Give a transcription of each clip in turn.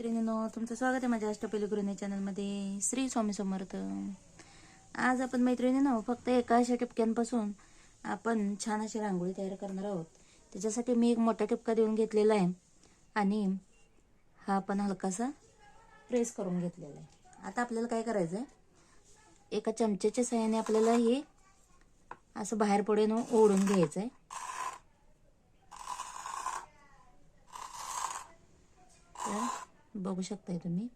मैत्रिणींनो तुमचं स्वागत आहे माझ्या अष्टपैली गृहिणी चॅनलमध्ये. श्री स्वामी समर्थ. आज आपण मैत्रिणींनो फक्त एका अशा टिपक्यांपासून आपण छान अशी रांगोळी तयार करणार आहोत. त्याच्यासाठी मी एक मोठा टिपका देऊन घेतलेला आहे आणि हा आपण हलकासा प्रेस करून घेतलेला आहे. आता आपल्याला काय करायचं आहे एका चमच्याच्या सहाय्याने आपल्याला हे असं बाहेर पडून ओढून घ्यायचं आहे तर बघू शकताय तुम्ही.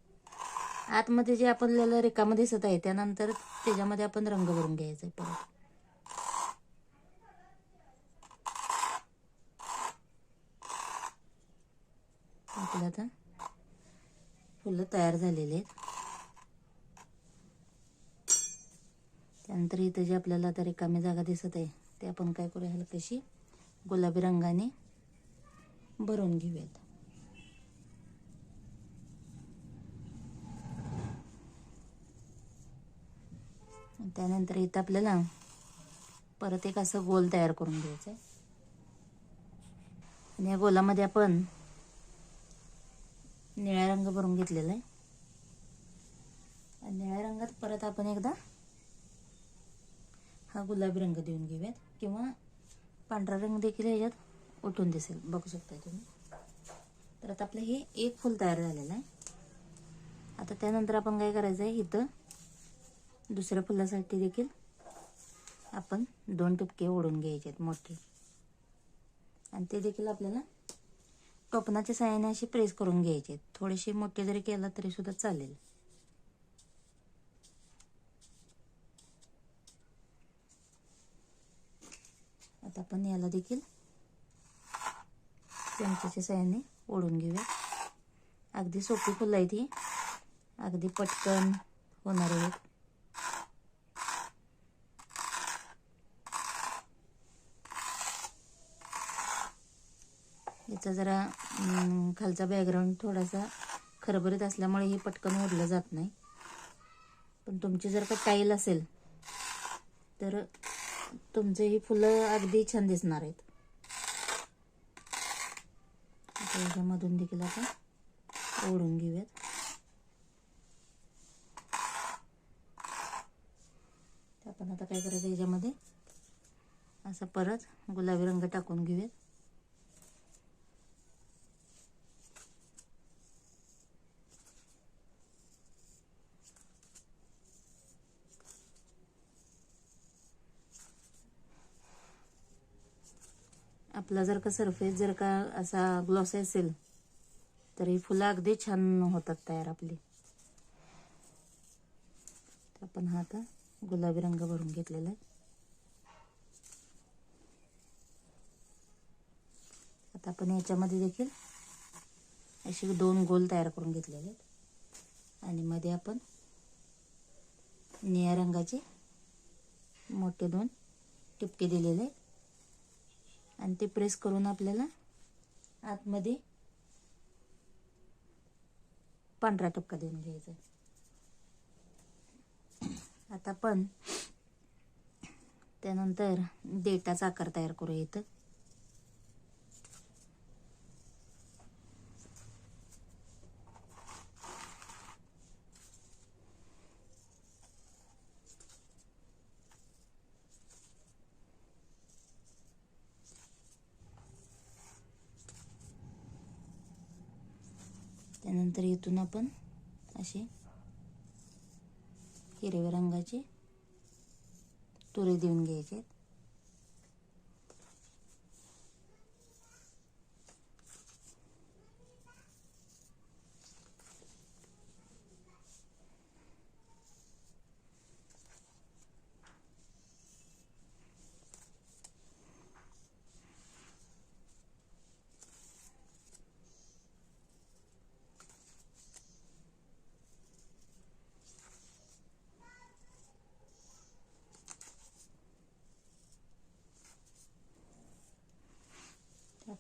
आतमध्ये जे आपल्याला रिकामं दिसत आहे त्यानंतर त्याच्यामध्ये आपण रंग भरून घ्यायचा आहे परत. आपलं आता. फुलं तयार झालेली आहेत. त्यानंतर इथं जे आपल्याला आता रिकामी जागा दिसत आहे ते आपण काय करूया हलकशी गुलाबी रंगाने भरून घेऊयात. त्यानंतर इथं आपल्याला परत एक असं गोल तयार करून घ्यायचं आहे. आणि या गोलामध्ये आपण निळा रंग भरून घेतलेला आहे. आणि निळ्या रंगात परत आपण एकदा हा गुलाबी रंग देऊन घेऊयात. किंवा पांढरा रंग देखील याच्यात उठून दिसेल. बघू शकता तुम्ही. तर आता आपलं हे एक फुल तयार झालेलं आहे. आता त्यानंतर आपण काय करायचं आहे इथं दुसऱ्या फुलासाठी देखील आपण दोन टिपके ओढून घ्यायचे आहेत मोठे. आणि ते देखील आपल्याला टोपणाच्या साह्याने असे प्रेस करून घ्यायचे आहेत थोडेसे मोठे जरी केला तरी सुद्धा चालेल. आता आपण याला देखील चमच्याच्या साह्याने ओढून घेऊया. अगदी सोपी फुलं आहेत ही. अगदी पटकन होणारे आहेत. याचा जरा खालचा बॅकग्राऊंड थोडासा खरबरीत असल्यामुळे हे पटकन ओढलं जात नाही. पण तुमची जर का टाईल असेल तर तुमचे ही फुलं अगदी छान दिसणार आहेत. याच्यामधून देखील आपण ओढून घेऊयात. आपण आता काय करायचं याच्यामध्ये? असं परत गुलाबी रंग टाकून घेऊयात. आपला जर का सरफेस जर का असा ग्लॉसी असेल तर ही फुलं अगदी छान होतात तयार आपली. तर आपण हा आता गुलाबी रंग भरून घेतलेला आहे. आता आपण याच्यामध्ये देखील असे दोन गोल तयार करून घेतलेले आहेत. आणि मध्ये आपण निळ्या रंगाचे मोठे दोन टिपके दिलेले आहेत. आणि ते प्रेस करून आपल्याला आतमध्ये पांढरा टपका देऊन घ्यायचा आता पण त्यानंतर देटाचा आकार तयार करू इथं. त्यानंतर इथून आपण असे हिरव्या रंगाचे तुरे देऊन घ्यायचे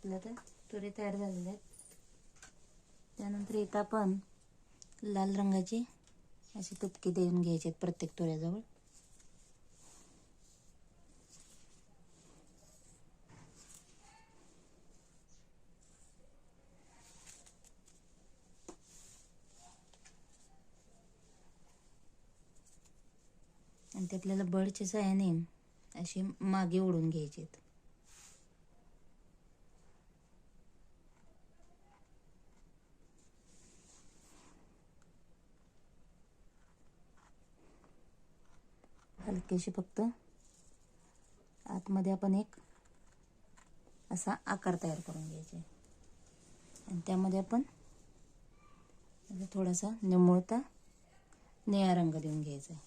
आपल्या तर तुरे तयार झालेले आहेत. त्यानंतर इथं आपण लाल रंगाची अशी तुपके देऊन घ्यायचे आहेत प्रत्येक तुऱ्याजवळ. आणि ते आपल्याला बडच्या साह्याने असे मागे ओढून घ्यायचे आहेत. हलकेशी फक्त आतमध्ये आपण एक असा आकार तयार करून घ्यायचा. आणि त्यामध्ये आपण थोडासा निमुळता निळा रंग देऊन घ्यायचा. आहे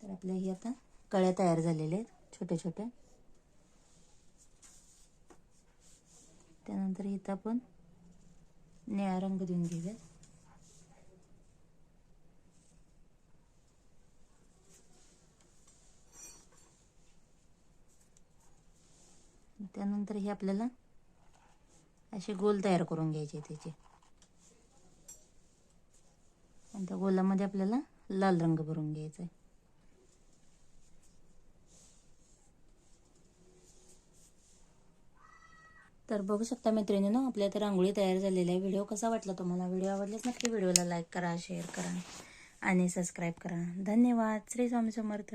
तर आपल्या ही आता कळ्या तयार झालेल्या आहेत छोट्या छोट्या त्यानंतर इथं आपण निळा रंग देऊन घेऊयात त्यानंतर हे आपल्याला असे गोल तयार करून घ्यायचे त्याचे. आणि त्या गोलामध्ये आपल्याला लाल रंग भरून घ्यायचा आहे. तर बघू शकता मैत्रिणीनं आपल्या तर रांगोळी तयार झालेली आहे. व्हिडिओ कसा वाटला तुम्हाला? व्हिडिओ आवडल्यास नक्की व्हिडिओला लाईक करा शेअर करा आणि सबस्क्राईब करा. धन्यवाद. श्री स्वामी समर्थ.